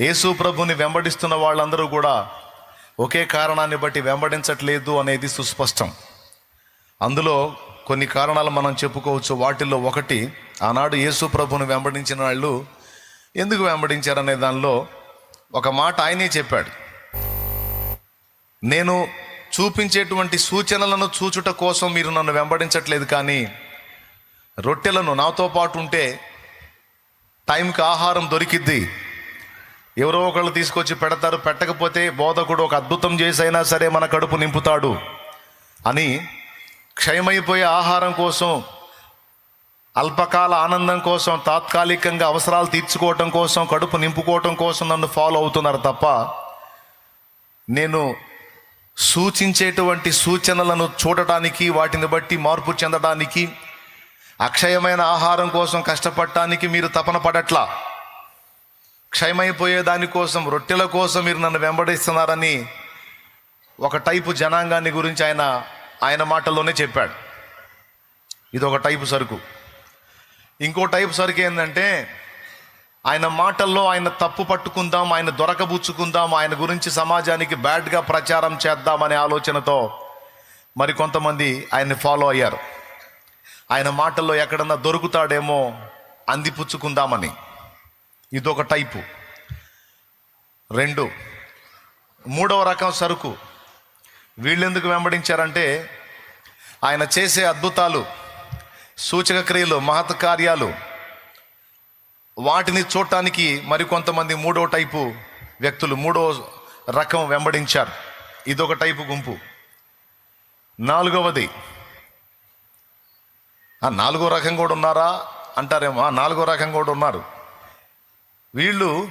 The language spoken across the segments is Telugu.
యేసు ప్రభుని వెంబడిస్తున్న వాళ్ళందరూ కూడా ఒకే కారణాన్ని బట్టి వెంబడించట్లేదు అనేది సుస్పష్టం. అందులో కొన్ని కారణాలు మనం చెప్పుకోవచ్చు. వాటిల్లో ఒకటి ఆనాడు యేసు ప్రభుని వెంబడించిన వాళ్ళు ఎందుకు వెంబడించారనే దానిలో ఒక మాట ఆయనే చెప్పాడు. నేను చూపించేటువంటి సూచనలను చూచుట కోసం మీరు నన్ను వెంబడించట్లేదు కానీ రొట్టెలను నాతో పాటు ఉంటే టైంకి ఆహారం దొరికిద్ది. ఎవరో ఒకళ్ళు తీసుకొచ్చి పెడతారు పెట్టకపోతే బోధకుడు ఒక అద్భుతం చేసి అయినా సరే మన కడుపు నింపుతాడు అని క్షయమైపోయే ఆహారం కోసం అల్పకాల ఆనందం కోసం తాత్కాలికంగా అవసరాలు తీర్చుకోవటం కోసం కడుపు నింపుకోవటం కోసం నన్ను ఫాలో అవుతున్నారు తప్ప నేను సూచించేటువంటి సూచనలను చూడటానికి వాటిని బట్టి మార్పు చెందడానికి అక్షయమైన ఆహారం కోసం కష్టపడటానికి మీరు తపన పడట్లా? క్షయమైపోయే దానికోసం రొట్టెల కోసం మీరు నన్ను వెంబడిస్తున్నారని ఒక టైపు జనాంగాన్ని గురించి ఆయన ఆయన మాటల్లోనే చెప్పాడు. ఇది ఒక టైపు సరుకు. ఇంకో టైపు సరుకు ఏంటంటే ఆయన మాటల్లో ఆయన తప్పు పట్టుకుందాం ఆయన దొరకబుచ్చుకుందాం ఆయన గురించి సమాజానికి బ్యాడ్గా ప్రచారం చేద్దామనే ఆలోచనతో మరి కొంతమంది ఆయన్ని ఫాలో అయ్యారు. ఆయన మాటల్లో ఎక్కడన్నా దొరుకుతాడేమో అందిపుచ్చుకుందామని ఇదొక టైపు. రెండు. మూడవ రకం సరుకు. వీళ్ళెందుకు వెంబడించారంటే ఆయన చేసే అద్భుతాలు సూచక క్రియలు మహత్ కార్యాలు వాటిని చూడటానికి మరికొంతమంది మూడో టైపు వ్యక్తులు మూడో రకం వెంబడించారు. ఇదొక టైపు గుంపు. నాలుగవది. ఆ నాలుగో రకం కూడా ఉన్నారా? అంటారేమో. ఆ నాలుగో రకం కూడా ఉన్నారు. వీళ్ళు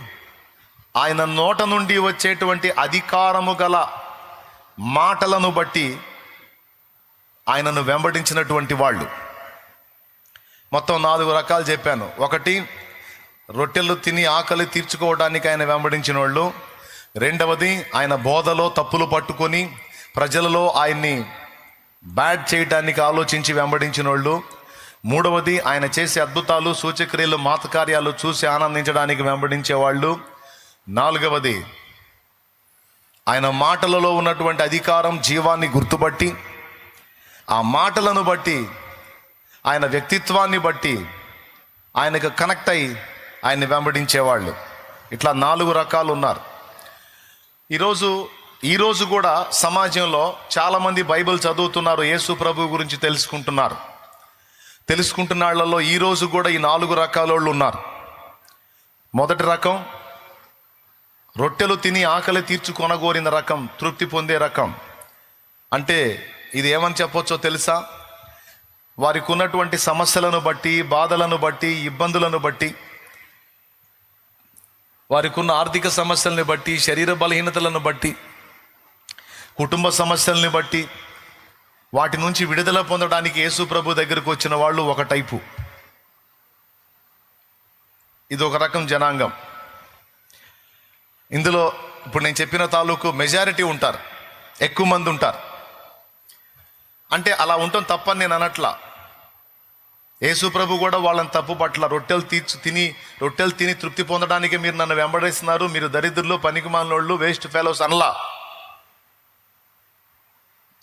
ఆయన నోట నుండి వచ్చేటువంటి అధికారము గల మాటలను బట్టి ఆయనను వెంబడించినటువంటి వాళ్ళు. మొత్తం నాలుగు రకాలు చెప్పాను. ఒకటి రొట్టెలు తిని ఆకలి తీర్చుకోవడానికి ఆయన వెంబడించిన వాళ్ళు రెండవది ఆయన బోధలో తప్పులు పట్టుకొని ప్రజలలో ఆయన్ని బ్యాడ్ చేయటానికి ఆలోచించి వెంబడించిన వాళ్ళు మూడవది ఆయన చేసే అద్భుతాలు సూచక్రియలు మాతకార్యాలు చూసి ఆనందించడానికి వెంబడించే వాళ్ళు నాలుగవది ఆయన మాటలలో ఉన్నటువంటి అధికారం జీవాన్ని గుర్తుపట్టి ఆ మాటలను బట్టి ఆయన వ్యక్తిత్వాన్ని బట్టి ఆయనకు కనెక్ట్ అయి ఆయన్ని వెంబడించేవాళ్ళు. ఇట్లా నాలుగు రకాలు ఉన్నారు. ఈరోజు ఈరోజు కూడా సమాజంలో చాలామంది బైబిల్ చదువుతున్నారు యేసు ప్రభు గురించి తెలుసుకుంటున్నారు. తెలుసుకుంటున్న వాళ్ళలో ఈరోజు కూడా ఈ నాలుగు రకాల వాళ్ళు ఉన్నారు. మొదటి రకం రొట్టెలు తిని ఆకలి తీర్చుకొనగోరిన రకం తృప్తి పొందే రకం. అంటే ఇది ఏమని చెప్పొచ్చో తెలుసా? వారికి ఉన్నటువంటి సమస్యలను బట్టి బాధలను బట్టి ఇబ్బందులను బట్టి వారికి ఉన్న ఆర్థిక సమస్యల్ని బట్టి శరీర బలహీనతలను బట్టి కుటుంబ సమస్యల్ని బట్టి వాటి నుంచి విడుదల పొందడానికి యేసు ప్రభు దగ్గరకు వచ్చిన వాళ్ళు ఒక టైపు. ఇది ఒక రకం జనాంగం. ఇందులో ఇప్పుడు నేను చెప్పిన తాలూకు మెజారిటీ ఉంటారు. ఎక్కువ మంది ఉంటారు. అంటే అలా ఉండటం తప్పని నేను అనట్లా. యేసు ప్రభు కూడా వాళ్ళని తప్పు పట్ల రొట్టెలు తీర్చు తిని రొట్టెలు తిని తృప్తి పొందడానికి మీరు నన్ను వెంబడిస్తున్నారు. మీరు దరిద్రులు పనికిమాలోళ్ళు వేస్ట్ ఫెలోస్ అనలా.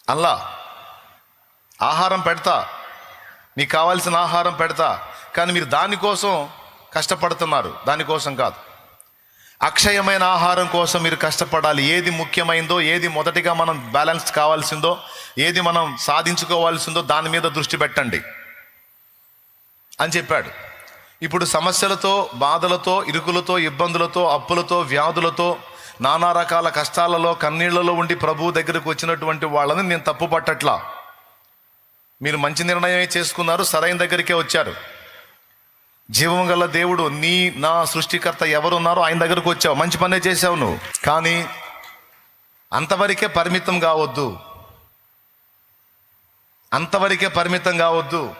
అల్లా ఆహారం పెడతా. మీకు కావాల్సిన ఆహారం పెడతా. కానీ మీరు దానికోసం కష్టపడుతున్నారు. దానికోసం కాదు. అక్షయమైన ఆహారం కోసం మీరు కష్టపడాలి. ఏది ముఖ్యమైందో ఏది మొదటిగా మనం బ్యాలెన్స్ కావాల్సిందో ఏది మనం సాధించుకోవాల్సిందో దాని మీద దృష్టి పెట్టండి. అని చెప్పాడు. ఇప్పుడు సమస్యలతో బాధలతో ఇరుకులతో ఇబ్బందులతో అప్పులతో వ్యాధులతో నానా రకాల కష్టాలలో కన్నీళ్ళలో ఉండి ప్రభువు దగ్గరకు వచ్చినటువంటి వాళ్ళని నేను తప్పు పట్టట్లా మీరు మంచి నిర్ణయమే చేసుకున్నారు సరైన దగ్గరికే వచ్చారు. జీవం గల దేవుడు నీ నా సృష్టికర్త ఎవరున్నారో ఆయన దగ్గరకు వచ్చావు. మంచి పనే చేసావు నువ్వు. కానీ అంతవరకే పరిమితం కావద్దు. అంతవరకే పరిమితం కావద్దు.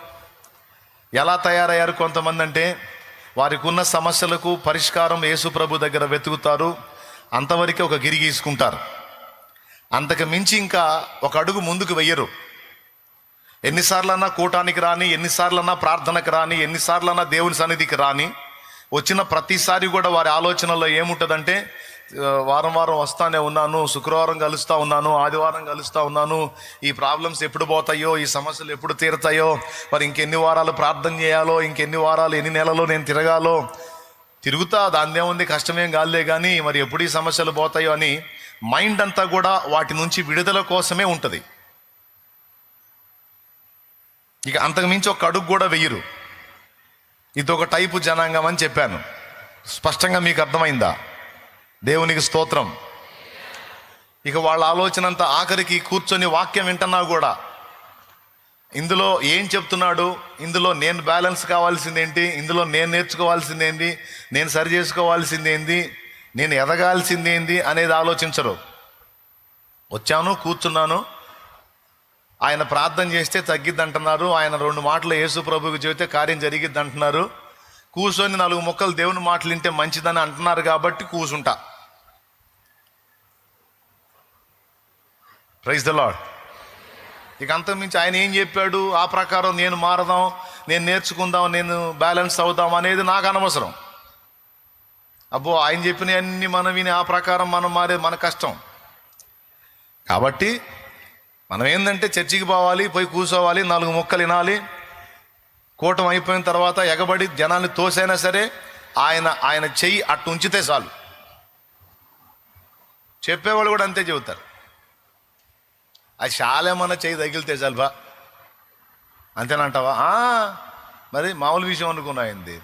ఎలా తయారయ్యారు కొంతమంది అంటే వారికి ఉన్న సమస్యలకు పరిష్కారం యేసు ప్రభు దగ్గర వెతుకుతారు. అంతవరకే ఒక గిరి గీసుకుంటారు. అంతకు మించి ఇంకా ఒక అడుగు ముందుకు వెయ్యరు. ఎన్నిసార్లన్నా కూటానికి రాని ఎన్నిసార్లన్నా ప్రార్థనకు రాని ఎన్నిసార్లన్నా దేవుని సన్నిధికి రాని వచ్చిన ప్రతిసారి కూడా వారి ఆలోచనలో ఏముంటుందంటే వారం వారం వస్తానే ఉన్నాను శుక్రవారం కలుస్తూ ఉన్నాను ఆదివారం కలుస్తూ ఉన్నాను ఈ ప్రాబ్లమ్స్ ఎప్పుడు పోతాయో ఈ సమస్యలు ఎప్పుడు తీరుతాయో మరి ఇంకెన్ని వారాలు ప్రార్థన చేయాలో ఇంకెన్ని వారాలు ఎన్ని నెలలో నేను తిరగాలో తిరుగుతా దానిదేముంది కష్టమేం కాదులే కానీ మరి ఎప్పుడు ఈ సమస్యలు పోతాయో అని మైండ్ అంతా కూడా వాటి నుంచి విడుదల కోసమే ఉంటుంది. ఇక అంతకు మించి ఒక అడుగు కూడా వెయ్యరు ఇదొక టైపు జనాంగం అని చెప్పాను. స్పష్టంగా మీకు అర్థమైందా? దేవునికి స్తోత్రం. ఇక వాళ్ళ ఆలోచన అంతా ఆఖరికి కూర్చొని వాక్యం వింటున్నా కూడా. ఇందులో ఏం చెప్తున్నాడు? ఇందులో నేను బ్యాలెన్స్ కావాల్సిందేంటి? ఇందులో నేను నేర్చుకోవాల్సిందేంటి? నేను సరి చేసుకోవాల్సిందేంటి? నేను ఎదగాల్సిందేంది అనేది ఆలోచించరు. వచ్చాను కూర్చున్నాను. ఆయన ప్రార్థన చేస్తే తగ్గిద్ది అంటున్నారు ఆయన రెండు మాటలు యేసు ప్రభుకి చెబితే కార్యం జరిగిద్ది అంటున్నారు కూర్చొని నాలుగు మొక్కలు దేవుని మాటలు వింటే మంచిదని అంటున్నారు కాబట్టి కూర్చుంటా. ప్రైజ్ ద లాడ్ ఇక అంతకుమించి ఆయన ఏం చెప్పాడు? ఆ ప్రకారం నేను మారదాం నేను నేర్చుకుందాం నేను బ్యాలెన్స్ అవుదాం అనేది నాకు అనవసరం. అబ్బో ఆయన చెప్పినవన్నీ మనం విని ఆ ప్రకారం మనం మారేది మన కష్టం. కాబట్టి మనం ఏంటంటే చర్చికి పోవాలి పోయి కూర్చోవాలి నాలుగు మొక్కలు వినాలి కూటం అయిపోయిన తర్వాత ఎగబడి జనాన్ని తోసైనా సరే ఆయన ఆయన చెయ్యి అట్టు ఉంచితే చాలు. చెప్పేవాళ్ళు కూడా అంతే చెబుతారు. అది చాలేమన్నా చెయ్యి తగిలితే చాలు బా. అంతేనంటావా? మరి మామూలు విషయం అనుకున్నా అయింది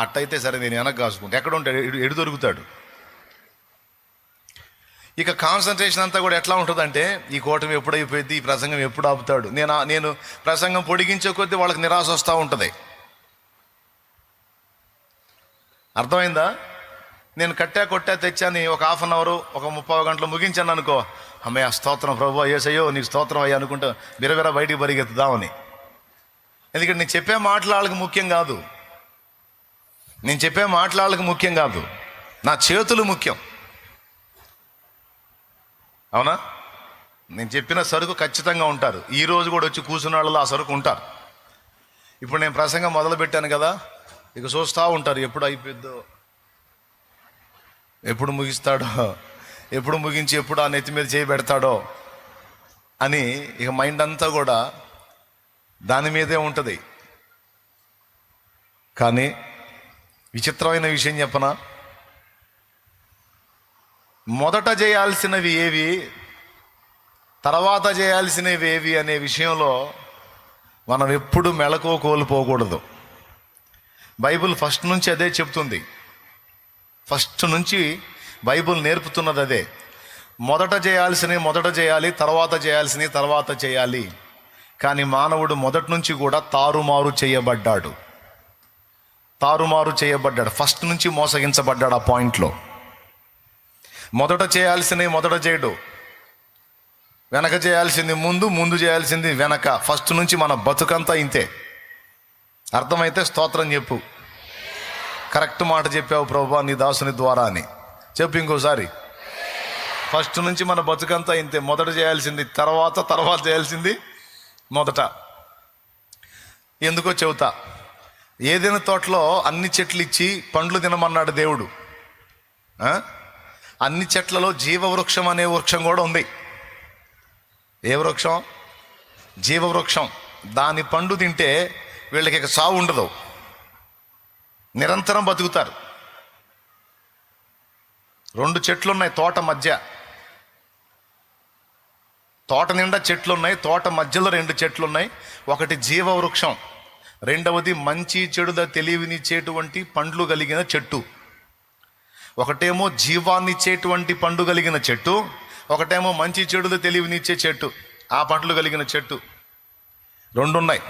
అట్టయితే సరే నేను వెనక్కి కాసుకుంటా. ఎక్కడ ఉంటాడు? ఎడు దొరుకుతాడు. ఇక కాన్సన్ట్రేషన్ అంతా కూడా ఎట్లా ఉంటుందంటే ఈ కూటమి ఎప్పుడు ఈ ప్రసంగం ఎప్పుడు ఆపుతాడు? నేను నేను ప్రసంగం పొడిగించే కొద్దీ వాళ్ళకి నిరాశ వస్తూ ఉంటుంది. అర్థమైందా? నేను కట్టా కొట్టా తెచ్చాని ఒక హాఫ్ అన్ అవర్ ఒక ముప్పై గంటలు ముగించాను అనుకో అమ్మయ్య స్తోత్రం ప్రభు ఏసయ్యో నీకు స్తోత్రం అయ్యా అనుకుంటా బిరబిర బయటికి పరిగెత్తుదామని. ఎందుకంటే నేను చెప్పే మాటలు వాళ్ళకి ముఖ్యం కాదు. నేను చెప్పే మాటలు వాళ్ళకి ముఖ్యం కాదు. నా చేతులు ముఖ్యం. అవునా? నేను చెప్పిన సరుకు ఖచ్చితంగా ఉంటారు. ఈ రోజు కూడా వచ్చి కూర్చున్న వాళ్ళు ఆ సరుకు ఉంటారు. ఇప్పుడు నేను ప్రసంగం మొదలుపెట్టాను కదా ఇక చూస్తూ ఉంటారు ఎప్పుడు అయిపోద్దో. ఎప్పుడు ముగిస్తాడో ఎప్పుడు ముగించి ఎప్పుడు ఆ నెత్తి మీద చేయి పెడతాడో అని ఇక మైండ్ అంతా కూడా దాని మీదే ఉంటుంది. కానీ విచిత్రమైన విషయం చెప్పనా? మొదట చేయాల్సినవి ఏవి తర్వాత చేయాల్సినవి ఏవి అనే విషయంలో మనం ఎప్పుడు మెళకువ కోల్పోకూడదు. బైబిల్ ఫస్ట్ నుంచి అదే చెప్తుంది ఫస్ట్ నుంచి బైబిల్ నేర్పుతున్నది అదే. మొదట చేయాల్సినవి మొదట చేయాలి తర్వాత చేయాల్సినవి తర్వాత చేయాలి. కానీ మానవుడు మొదటి నుంచి కూడా తారుమారు చేయబడ్డాడు. తారుమారు చేయబడ్డాడు. ఫస్ట్ నుంచి మోసగించబడ్డాడు ఆ పాయింట్లో. మొదట చేయాల్సినవి మొదట చేయడు. వెనక చేయాల్సింది ముందు ముందు చేయాల్సింది వెనక. ఫస్ట్ నుంచి మన బతుకంతా ఇంతే. అర్థమైతే స్తోత్రం చెప్పు. కరెక్ట్ మాట చెప్పావు ప్రభా నీ దాసుని ద్వారా అని. చెప్పు ఇంకోసారి. ఫస్ట్ నుంచి మన బతుకంతా ఇంతే. మొదట చేయాల్సింది తర్వాత తర్వాత చేయాల్సింది మొదట. ఎందుకో చెబుతా. ఏదైనా తోటలో అన్ని చెట్లు ఇచ్చి పండ్లు తినమన్నాడు దేవుడు. అన్ని చెట్లలో జీవవృక్షం అనే వృక్షం కూడా ఉంది. ఏ వృక్షం? జీవవృక్షం. దాని పండు తింటే వీళ్ళకి ఇక సావు ఉండదు. నిరంతరం బతుకుతారు. రెండు చెట్లు ఉన్నాయి తోట మధ్య. తోట నిండా చెట్లు ఉన్నాయి తోట మధ్యలో రెండు చెట్లు ఉన్నాయి ఒకటి జీవవృక్షం రెండవది మంచి చెడుద తెలివినిచ్చేటువంటి పండ్లు కలిగిన చెట్టు. ఒకటేమో జీవాన్నిచ్చేటువంటి పండు కలిగిన చెట్టు ఒకటేమో మంచి చెడులు తెలివినిచ్చే చెట్టు ఆ పండ్లు కలిగిన చెట్టు. రెండున్నాయి.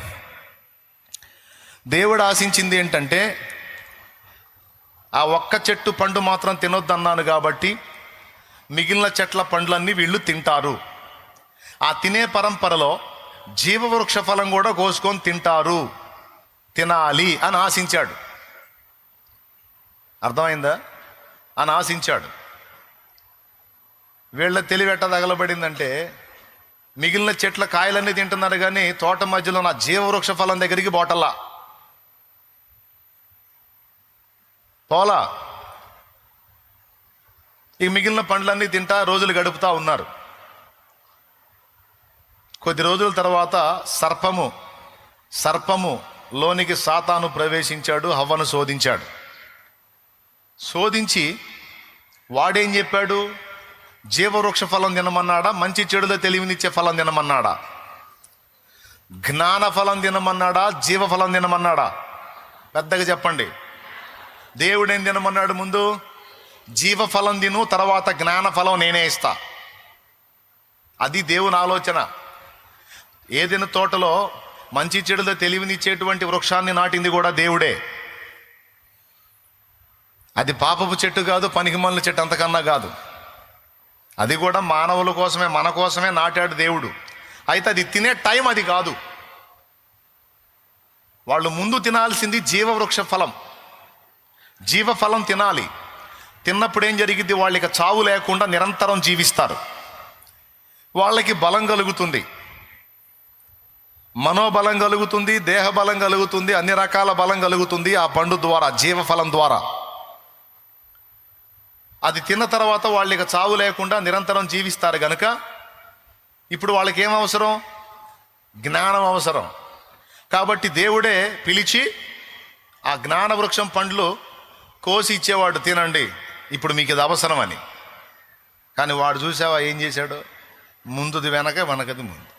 దేవుడు ఆశించింది ఏంటంటే ఆ ఒక్క చెట్టు పండు మాత్రం తినొద్దన్నాను కాబట్టి మిగిలిన చెట్ల పండ్లన్నీ వీళ్ళు తింటారు. ఆ తినే పరంపరలో జీవవృక్ష ఫలం కూడా కోసుకొని తింటారు. తినాలి అని ఆశించాడు. అర్థమైందా? అని ఆశించాడు. వీళ్ళ తెలివెట్ట తగలబడిందంటే మిగిలిన చెట్ల కాయలన్నీ తింటున్నారు కానీ తోట మధ్యలో నా జీవవృక్ష ఫలం దగ్గరికి బోటల్లా పోలా? ఈ మిగిలిన పండ్లన్నీ తింటా రోజులు గడుపుతా ఉన్నారు. కొద్ది రోజుల తర్వాత సర్పము సర్పము లోనికి సాతాను ప్రవేశించాడు హవ్వను శోధించాడు. శోధించి వాడేం చెప్పాడు? జీవవృక్ష ఫలం తినమన్నాడా? మంచి చెడులో తెలివినిచ్చే ఫలం తినమన్నాడా? జ్ఞాన ఫలం తినమన్నాడా? జీవ ఫలం తినమన్నాడా? పెద్దగా చెప్పండి. దేవుడేం తినమన్నాడు ముందు? జీవ ఫలం తిను తర్వాత జ్ఞాన ఫలం నేనే ఇస్తా. అది దేవుని ఆలోచన. ఏదైనా తోటలో మంచి చెడులో తెలివినిచ్చేటువంటి వృక్షాన్ని నాటింది కూడా దేవుడే. అది పాపపు చెట్టు కాదు పనికిమల్ల చెట్టు అంతకన్నా కాదు. అది కూడా మానవుల కోసమే మన కోసమే నాటాడు దేవుడు. అయితే అది తినే టైం అది కాదు. వాళ్ళు ముందు తినాల్సింది జీవవృక్ష ఫలం. జీవ ఫలం తినాలి. తిన్నప్పుడు ఏం జరిగింది వాళ్ళకి చావు లేకుండా నిరంతరం జీవిస్తారు. వాళ్ళకి బలం కలుగుతుంది. మనోబలం కలుగుతుంది దేహ బలం కలుగుతుంది అన్ని రకాల బలం కలుగుతుంది ఆ పండు ద్వారా జీవఫలం ద్వారా. అది తిన్న తర్వాత వాళ్ళకి చావు లేకుండా నిరంతరం జీవిస్తారు గనుక ఇప్పుడు వాళ్ళకి ఏం అవసరం? జ్ఞానం అవసరం. కాబట్టి దేవుడే పిలిచి ఆ జ్ఞాన వృక్షం పండ్లు కోసి ఇచ్చేవాడు తినండి. ఇప్పుడు మీకు ఇది అవసరం అని కానీ వాడు చూసావా ఏం చేశాడు? ముందుది వెనక వెనకది ముందు.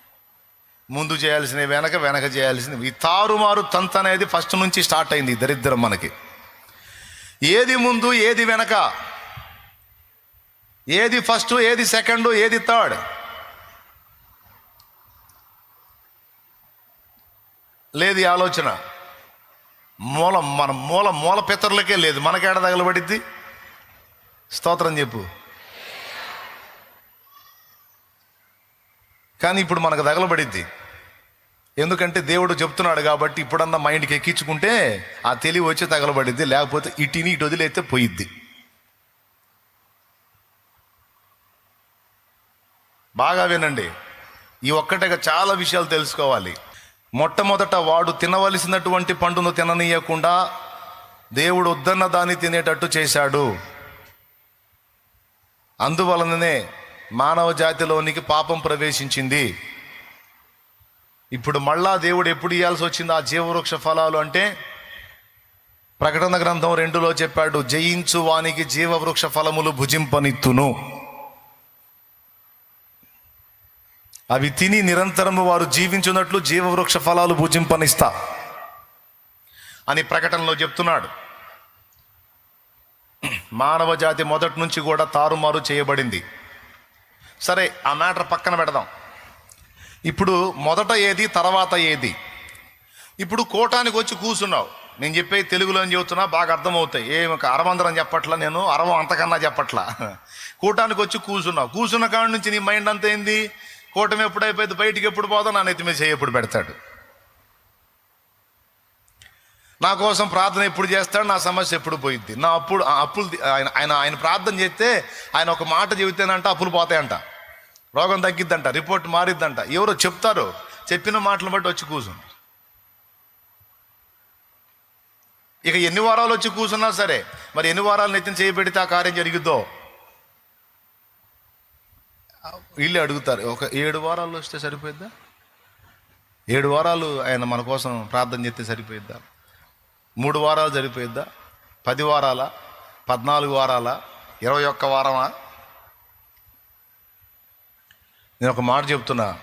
ముందు చేయాల్సినవి వెనక వెనక చేయాల్సింది ఈ తారుమారు తంత అనేది ఫస్ట్ నుంచి స్టార్ట్ అయింది దరిద్రం మనకి. ఏది ముందు ఏది వెనక? ఏది ఫస్ట్ ఏది సెకండ్ ఏది థర్డ్? లేదు ఆలోచన. మూల మన మూల మూల పితరులకే లేదు. మనకేడ తగలబడిద్ది? స్తోత్రం చెప్పు. కానీ ఇప్పుడు మనకు తగలబడిద్ది. ఎందుకంటే దేవుడు చెప్తున్నాడు కాబట్టి ఇప్పుడన్నా మైండ్కి ఎక్కించుకుంటే ఆ తెలివి వచ్చి తగలబడిద్ది. లేకపోతే ఇటుని ఇటు వదిలేస్తే పోయిద్ది. బాగా వినండి. ఈ ఒక్కటగా చాలా విషయాలు తెలుసుకోవాలి. మొట్టమొదట వాడు తినవలసినటువంటి పండును తిననీయకుండా దేవుడు వద్దన్న దాన్ని తినేటట్టు చేశాడు. అందువలననే మానవ జాతిలోనికి పాపం ప్రవేశించింది. ఇప్పుడు మళ్ళా దేవుడు ఎప్పుడు ఇవ్వాల్సి వచ్చింది ఆ జీవవృక్ష ఫలాలు అంటే? ప్రకటన గ్రంథం రెండులో చెప్పాడు జయించు వానికి జీవవృక్ష ఫలములు భుజింపనిత్తును. అవి తిని నిరంతరము వారు జీవించున్నట్లు జీవవృక్ష ఫలాలు భుజింపనిస్తా. అని ప్రకటనలో చెప్తున్నాడు. మానవ జాతి మొదటి నుంచి కూడా తారుమారు చేయబడింది. సరే ఆ మ్యాటర్ పక్కన పెడదాం. ఇప్పుడు మొదట ఏది తర్వాత ఏది? ఇప్పుడు కోటానికి వచ్చి కూర్చున్నావు. నేను చెప్పే తెలుగులో చెబుతున్నా బాగా అర్థమవుతాయి. ఏమి అరవందరం చెప్పట్లా నేను అరవం అంతకన్నా చెప్పట్లా. కూటానికి వచ్చి కూర్చున్నావు. కూర్చున్న కాడి నుంచి నీ మైండ్ అంతా ఏంది? కూటమి ఎప్పుడైపోయింది బయటికి ఎప్పుడు పోదో? నా నెత్తి మీద చేయి ఎప్పుడు పెడతాడు? నా కోసం ప్రార్థన ఎప్పుడు చేస్తాడు? నా సమస్య ఎప్పుడు పోయిద్ది? నా అప్పుడు అప్పులు ఆయన ఆయన ఆయన ప్రార్థన చేస్తే ఆయన ఒక మాట చెబితేనంట అప్పులు పోతాయంట. రోగం తగ్గిద్దంట రిపోర్ట్ మారిద్దంట. ఎవరో చెప్తారు చెప్పిన మాటలు బట్టి వచ్చి కూర్చుని ఇక ఎన్ని వారాలు వచ్చి కూర్చున్నా సరే మరి ఎన్ని వారాలు నెత్తిన చేయబెడితే ఆ కార్యం జరిగిద్దో? వీళ్ళే అడుగుతారు. ఒక ఏడు వారాలు వస్తే సరిపోయిద్దా? ఏడు వారాలు ఆయన మన కోసం ప్రార్థన చేస్తే సరిపోయిద్దా? మూడు వారాలు సరిపోయిద్దా? పది వారాల? పద్నాలుగు వారాల? ఇరవై ఒక్క వారమా? నేను ఒక మాట చెప్తున్నా.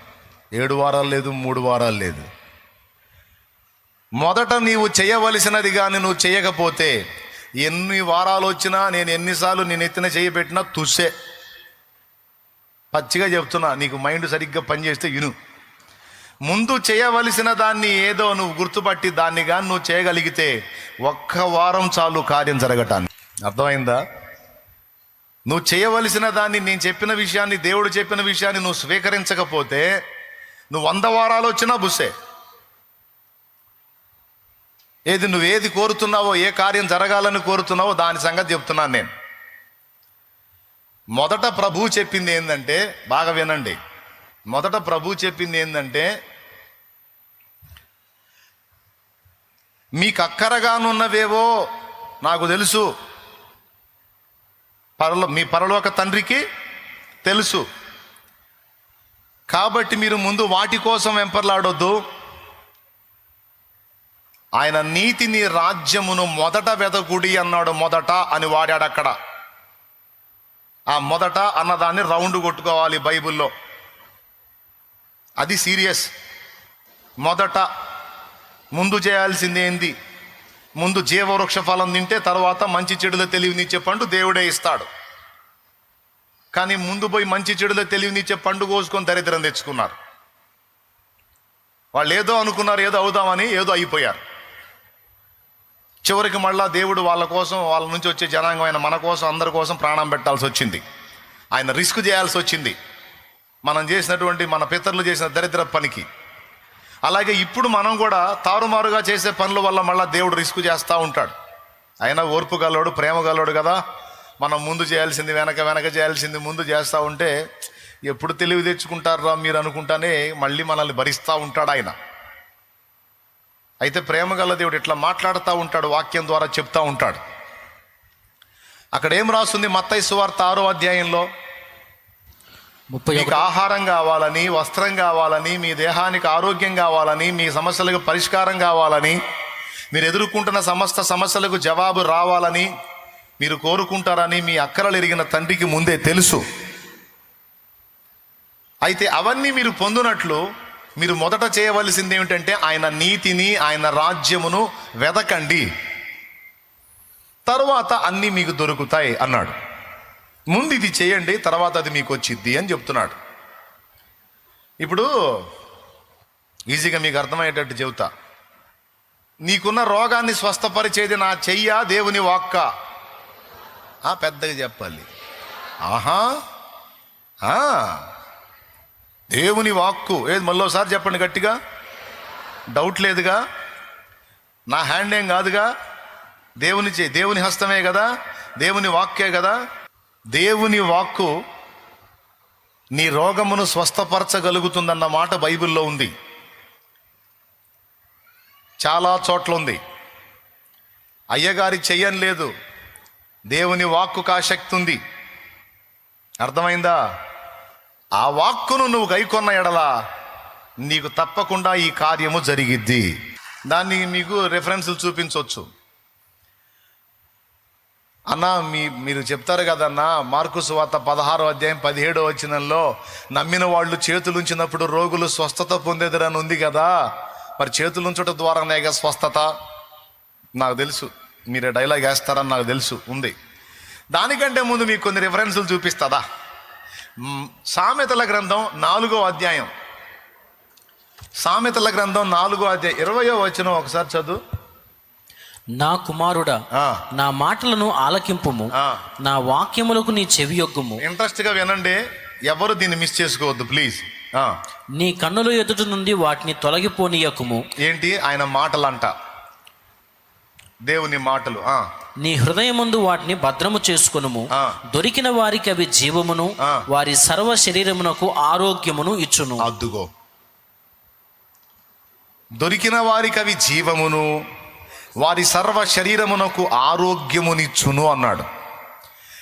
ఏడు వారాలు లేదు మూడు వారాలు లేదు. మొదట నీవు చేయవలసినది కానీ నువ్వు చేయకపోతే ఎన్ని వారాలు వచ్చినా నేను ఎన్నిసార్లు నేను ఎత్తిన చేయబెట్టినా తుస్సే. పచ్చిగా చెప్తున్నా నీకు మైండ్ సరిగ్గా పనిచేస్తే ఇను ముందు చేయవలసిన దాన్ని ఏదో నువ్వు గుర్తుపట్టి దాన్ని కానీ నువ్వు చేయగలిగితే ఒక్క వారం చాలు కార్యం జరగటాన్ని. అర్థమైందా? నువ్వు చేయవలసిన దాన్ని నేను చెప్పిన విషయాన్ని దేవుడు చెప్పిన విషయాన్ని నువ్వు స్వీకరించకపోతే నువ్వు వంద వారాలు వచ్చినా బుస్సే. ఏది నువ్వు ఏది కోరుతున్నావో ఏ కార్యం జరగాలని కోరుతున్నావో దాని సంగతి చెప్తున్నాను నేను. మొదట ప్రభు చెప్పింది ఏంటంటే బాగా వినండి. మొదట ప్రభు చెప్పింది ఏంటంటే మీకు అక్కరగానున్నవేవో నాకు తెలుసు. పరలో మీ పరలోక తండ్రికి తెలుసు. కాబట్టి మీరు ముందు వాటి కోసం వెంపర్లాడొద్దు. ఆయన నీతిని రాజ్యమును మొదట వెదకుడి అన్నాడు మొదట అని వాడాడు అక్కడ ఆ మొదట అన్నదాన్ని రౌండ్ కొట్టుకోవాలి బైబిల్లో. అది సీరియస్. మొదట ముందు చేయాల్సింది ఏంది? ముందు జీవవృక్ష ఫలం తింటే తర్వాత మంచి చెడుల తెలివినిచ్చే పండు దేవుడే ఇస్తాడు. కానీ ముందు పోయి మంచి చెడుల తెలివినిచ్చే పండు కోసుకొని దరిద్రం తెచ్చుకున్నారు. వాళ్ళు ఏదో అనుకున్నారు ఏదో అవుదామని ఏదో అయిపోయారు. చివరికి మళ్ళా దేవుడు వాళ్ళ కోసం వాళ్ళ నుంచి వచ్చే జనాంగం ఆయన మన కోసం అందరి కోసం ప్రాణం పెట్టాల్సి వచ్చింది. ఆయన రిస్క్ చేయాల్సి వచ్చింది. మనం చేసినటువంటి మన పితరులు చేసిన దరిద్ర పనికి. అలాగే ఇప్పుడు మనం కూడా తారుమారుగా చేసే పనుల వల్ల మళ్ళీ దేవుడు రిస్క్ చేస్తూ ఉంటాడు. అయినా ఓర్పు గలవాడు ప్రేమ గలవాడు కదా. మనం ముందు చేయాల్సింది వెనక వెనక చేయాల్సింది ముందు చేస్తూ ఉంటే ఎప్పుడు తెలివి తెచ్చుకుంటారా మీరు అనుకుంటానే మళ్ళీ మనల్ని భరిస్తూ ఉంటాడు ఆయన. అయితే ప్రేమ గల దేవుడు ఇట్లా మాట్లాడుతూ ఉంటాడు వాక్యం ద్వారా చెప్తా ఉంటాడు. అక్కడ ఏం రాస్తుంది మత్తయి సువార్త ఆరో అధ్యాయంలో మీకు ఆహారం కావాలని వస్త్రం కావాలని మీ దేహానికి ఆరోగ్యం కావాలని మీ సమస్యలకు పరిష్కారం కావాలని మీరు ఎదుర్కొంటున్న సమస్త సమస్యలకు జవాబు రావాలని మీరు కోరుకుంటారని మీ అక్కరలు ఎరిగిన తండ్రికి ముందే తెలుసు. అయితే అవన్నీ మీరు పొందునట్లు మీరు మొదట చేయవలసింది ఏమిటంటే ఆయన నీతిని ఆయన రాజ్యమును వెదకండి. తరువాత అన్నీ మీకు దొరుకుతాయి అన్నాడు. ముందు ఇది చేయండి తర్వాత అది మీకు వచ్చిద్ది అని చెప్తున్నాడు. ఇప్పుడు ఈజీగా మీకు అర్థమయ్యేటట్టు చెబుతా. నీకున్న రోగాన్ని స్వస్థపరిచేది నా చెయ్యా దేవుని వాక్క? పెద్దగా చెప్పాలి. ఆహా ఆ, దేవుని వాక్కు. ఏది మళ్ళోసారి చెప్పండి గట్టిగా? డౌట్ లేదుగా? నా హ్యాండ్ ఏం కాదుగా? దేవుని చే దేవుని హస్తమే కదా? దేవుని వాక్కే కదా? దేవుని వాక్కు నీ రోగమును స్వస్థపరచగలుగుతుందన్న మాట బైబిల్లో ఉంది. చాలా చోట్ల ఉంది అయ్యగారి చెయ్యని లేదు. దేవుని వాక్కుకు ఆ శక్తి ఉంది అర్థమైందా? ఆ వాక్కును నువ్వు గైకొన్న ఎడలా నీకు తప్పకుండా ఈ కార్యము జరిగిద్ది. దాన్ని మీకు రెఫరెన్సులు చూపించవచ్చు అన్న మీ మీరు చెప్తారు కదన్నా మార్కు సువార్త పదహారో అధ్యాయం పదిహేడో వచనంలో నమ్మిన వాళ్ళు చేతులు ఉంచినప్పుడు రోగులు స్వస్థత పొందేదరని ఉంది కదా. మరి చేతులు ఉంచడం ద్వారానేగా స్వస్థత? నాకు తెలుసు. మీరే డైలాగ్ వేస్తారని నాకు తెలుసు. ఉంది. దానికంటే ముందు మీకు కొన్ని రిఫరెన్సులు చూపిస్తుందా? సామెతల గ్రంథం నాలుగో అధ్యాయం. సామెతల గ్రంథం నాలుగో అధ్యాయం. ఇరవయో వచనం ఒకసారి చదువు. నా కుమారుడా నా మాటలను ఆలకింపుము. నా వాక్యములకు నీ చెవియొగ్గుము. ఇంట్రెస్ట్గా వినండి. ఎవరు దీన్ని మిస్ చేసుకోవద్దు ప్లీజ్. నీ కన్నుల ఎదుట నుండి వాటిని తొలగిపోనీయకుము. ఏంటి? ఆయన మాటలంట. దేవుని మాటలు. నీ హృదయమందు వాటిని భద్రము చేసుకొనుము. దొరికిన వారికి అవి జీవమును. వారి సర్వ శరీరమునకు ఆరోగ్యమును ఇచ్చును. అద్దుగో. దొరికిన వారికి అవి జీవమును వారి సర్వ శరీరమునకు ఆరోగ్యమునిచ్చును అన్నాడు.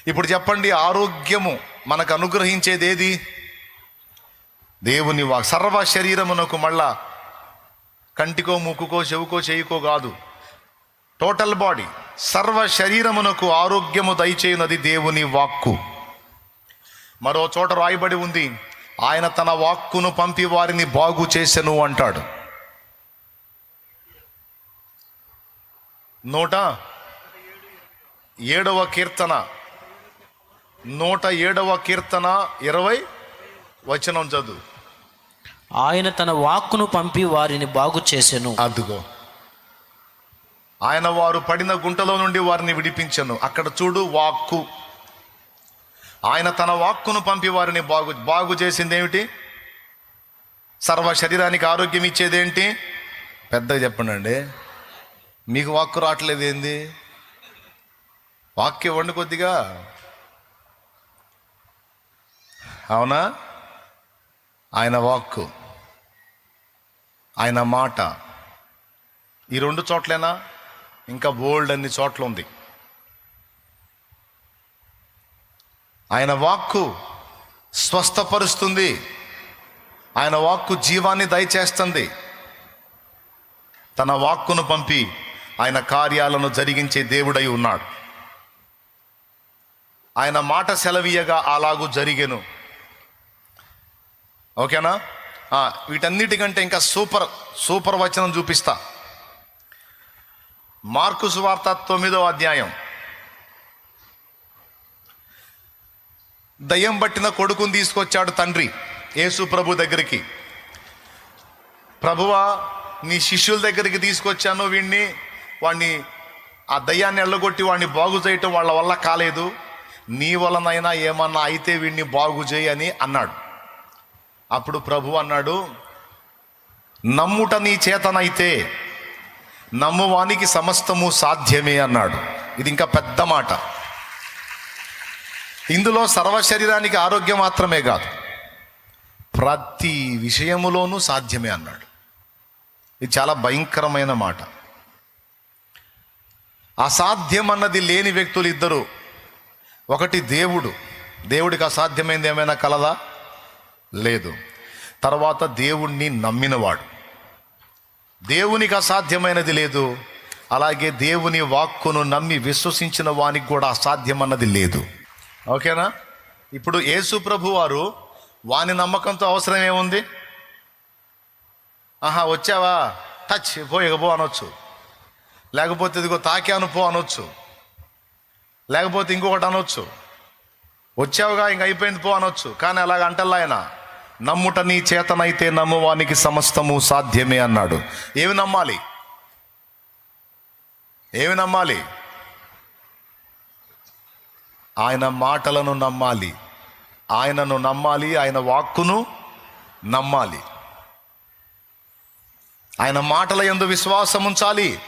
ఇప్పుడు చెప్పండి ఆరోగ్యము మనకు అనుగ్రహించేది ఏది దేవుని వా సర్వ శరీరమునకు మళ్ళా కంటికో ముక్కుకో చెవుకో చేయుకో కాదు. టోటల్ బాడీ సర్వ శరీరమునకు ఆరోగ్యము దయచేయునది దేవుని వాక్కు మరో చోట రాయబడి ఉంది ఆయన తన వాక్కును పంపి వారిని బాగు చేసెను అంటాడు నూట ఏడవ కీర్తన నూట ఏడవ కీర్తన ఇరవై వచనం చదువు ఆయన తన వాక్కును పంపి వారిని బాగు చేసెను అదుగో ఆయన వారు పడిన గుంటలో నుండి వారిని విడిపించను. అక్కడ చూడు వాక్కు. ఆయన తన వాక్కును పంపి వారిని బాగు బాగు చేసింది ఏమిటి సర్వ శరీరానికి ఆరోగ్యం ఇచ్చేదేంటి? పెద్దగా చెప్పండి మీకు వాక్కు రావట్లేదు ఏంది? వాక్యం ఇవ్వండి కొద్దిగా. అవునా? ఆయన వాక్కు. ఆయన మాట. ఈ రెండు చోట్లేనా? ఇంకా బోల్డ్ అన్ని చోట్ల ఉంది ఆయన వాక్కు స్వస్థపరుస్తుంది. ఆయన వాక్కు జీవాన్ని దయచేస్తుంది. తన వాక్కును పంపి ఆయన కార్యాలను జరిగించే దేవుడై ఉన్నాడు. ఆయన మాట సెలవీయగా అలాగూ జరిగేను. ఓకేనా? వీటన్నిటికంటే ఇంకా సూపర్ సూపర్ వచనం చూపిస్తా. మార్కు సువార్త తొమ్మిదో అధ్యాయం. దయ్యం పట్టిన కొడుకుని తీసుకొచ్చాడు తండ్రి యేసు ప్రభు దగ్గరికి. ప్రభువా నీ శిష్యుల దగ్గరికి తీసుకొచ్చాను వీడిని వాడిని ఆ దయ్యాన్ని ఎల్లగొట్టి వాడిని బాగు చేయటం వాళ్ళ వల్ల కాలేదు. నీ వలనైనా ఏమన్నా అయితే వీడిని బాగు చేయి అని అన్నాడు. అప్పుడు ప్రభు అన్నాడు నమ్ముట నీ చేతనైతే నమ్మువానికి సమస్తము సాధ్యమే అన్నాడు. ఇది ఇంకా పెద్ద మాట. ఇందులో సర్వ శరీరానికి ఆరోగ్యం మాత్రమే కాదు ప్రతి విషయములోనూ సాధ్యమే అన్నాడు. ఇది చాలా భయంకరమైన మాట. అసాధ్యం అన్నది లేని వ్యక్తులు ఇద్దరు. ఒకటి దేవుడు. దేవుడికి అసాధ్యమైంది ఏమైనా కలదా? లేదు. తర్వాత దేవుణ్ణి నమ్మినవాడు. దేవునికి అసాధ్యమైనది లేదు. అలాగే దేవుని వాక్కును నమ్మి విశ్వసించిన వానికి కూడా అసాధ్యమన్నది లేదు. ఓకేనా? ఇప్పుడు యేసు ప్రభు వారు వాని నమ్మకంతో అవసరం ఏముంది? ఆహా వచ్చావా? టచ్ పో పో అనొచ్చు. లేకపోతే ఇదిగో తాకాను పో అనొచ్చు. లేకపోతే ఇంకొకటి అనొచ్చు. వచ్చావుగా ఇంక అయిపోయింది పో అనొచ్చు. కానీ అలాగ అంటల్లా ఆయన? నమ్ముట నీ చేతనైతే నమ్మువానికి సమస్తము సాధ్యమే అన్నాడు. ఏమి నమ్మాలి? ఏమి నమ్మాలి? ఆయన మాటలను నమ్మాలి. ఆయనను నమ్మాలి ఆయన వాక్కును నమ్మాలి. ఆయన మాటల ఎందు విశ్వాసం ఉంచాలి.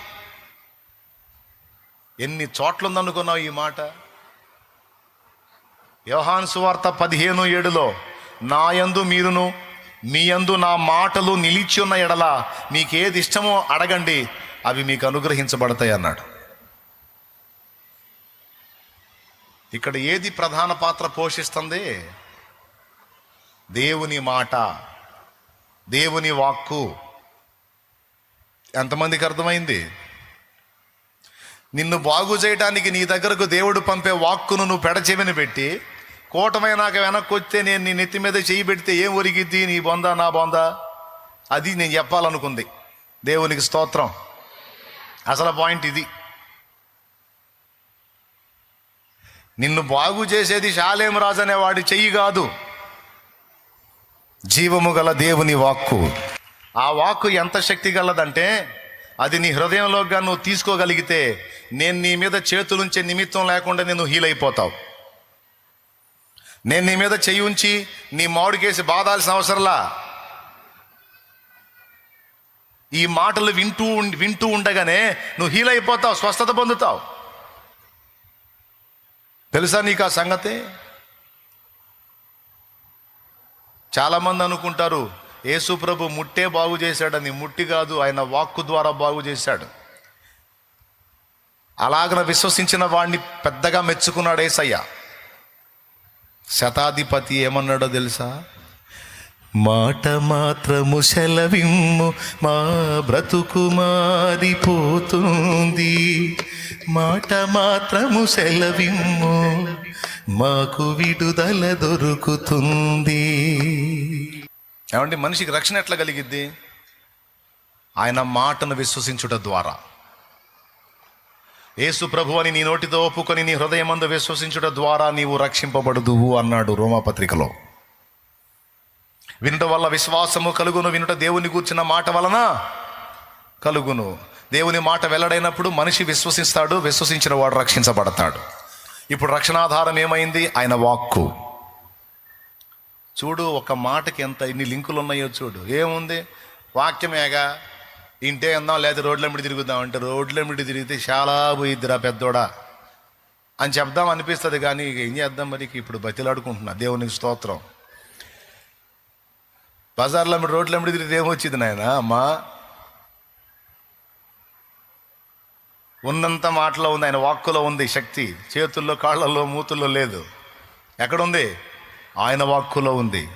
ఎన్ని చోట్లుందనుకున్నావు ఈ మాట? యోహాన్ సువార్త పదిహేను ఏడులో నా యందు మీరును మీ యందు నా మాటలు నిలిచి ఉన్న ఎడల మీకేది ఇష్టమో అడగండి అవి మీకు అనుగ్రహించబడతాయి అన్నాడు. ఇక్కడ ఏది ప్రధాన పాత్ర పోషిస్తుంది? దేవుని మాట దేవుని వాక్కు. ఎంతమందికి అర్థమైంది? నిన్ను బాగు చేయడానికి నీ దగ్గరకు దేవుడు పంపే వాక్కును నువ్వు పెడచెవిని పెట్టి కూటమైనాక వెనక్కి వస్తే నేను నీ నెత్తి మీద చేయి పెడితే ఏం ఒరిగిద్ది? నీ బొందా నా బొందా? అది నేను చెప్పాలనుకుంది. దేవునికి స్తోత్రం. అసలు పాయింట్ ఇది. నిన్ను బాగు చేసేది శాలేం రాజు అనే వాడి చెయ్యి కాదు. జీవము గల దేవుని వాక్కు. ఆ వాక్కు ఎంత శక్తి గలదంటే అది నీ హృదయంలోగా నువ్వు తీసుకోగలిగితే నేను నీ మీద చేతులుంచే నిమిత్తం లేకుండా నేను హీల్ అయిపోతావు నేను నీ మీద చెయ్యి ఉంచి నీ మామిడికేసి బాధాల్సిన అవసరంలా? ఈ మాటలు వింటూ వింటూ ఉండగానే నువ్వు హీల్ అయిపోతావు స్వస్థత పొందుతావు. తెలుసా నీకు ఆ సంగతి? చాలామంది అనుకుంటారు యేసు ప్రభు ముట్టే బాగు చేశాడని. ముట్టి కాదు ఆయన వాక్కు ద్వారా బాగు చేశాడు. అలాగన విశ్వసించిన వాడిని పెద్దగా మెచ్చుకున్నాడు ఏసయ్య. శతాధిపతి ఏమన్నాడో తెలుసా? మాట మాత్రము సెలవిమ్ము మా బ్రతుకు మారిపోతుంది. మాట మాత్రము సెలవిమ్ము మాకు విడుదల దొరుకుతుంది. ఏమంటే మనిషికి రక్షణ ఎట్లా కలిగిద్ది? ఆయన మాటను విశ్వసించుట ద్వారా. యేసు ప్రభు అని నీ నోటితో ఒప్పుకొని నీ హృదయమందు విశ్వసించుట ద్వారా నీవు రక్షింపబడుదువు అన్నాడు రోమాపత్రికలో. వినుట వల్ల విశ్వాసము కలుగును వినుట దేవుని కూర్చున్న మాట వలన కలుగును. దేవుని మాట వెల్లడైనప్పుడు మనిషి విశ్వసిస్తాడు విశ్వసించిన వాడు రక్షించబడతాడు. ఇప్పుడు రక్షణాధారం ఏమైంది? ఆయన వాక్కు. చూడు ఒక మాటకి ఎంత ఇన్ని లింకులు ఉన్నాయో చూడు. ఏముంది? వాక్యమేగా? ఇంటే అందాం లేదా రోడ్ల మిడి తిరుగుదాం అంటే రోడ్ల మిడి తిరిగితే చాలా పోయిద్దిరా పెద్దోడా. అని చెప్దాం అనిపిస్తుంది కానీ ఇక ఏం చేద్దాం మరి? ఇప్పుడు బతిలాడుకుంటున్నా. దేవునికి స్తోత్రం. బజార్లో మీరు రోడ్ల మీద తిరిగితే ఏమొచ్చింది నాయన? అమ్మా. ఉన్నంత మాటలో ఉంది ఆయన వాక్కులో ఉంది శక్తి. చేతుల్లో కాళ్ళల్లో మూతుల్లో లేదు. ఎక్కడుంది? ఆయన వాక్కులో ఉంది.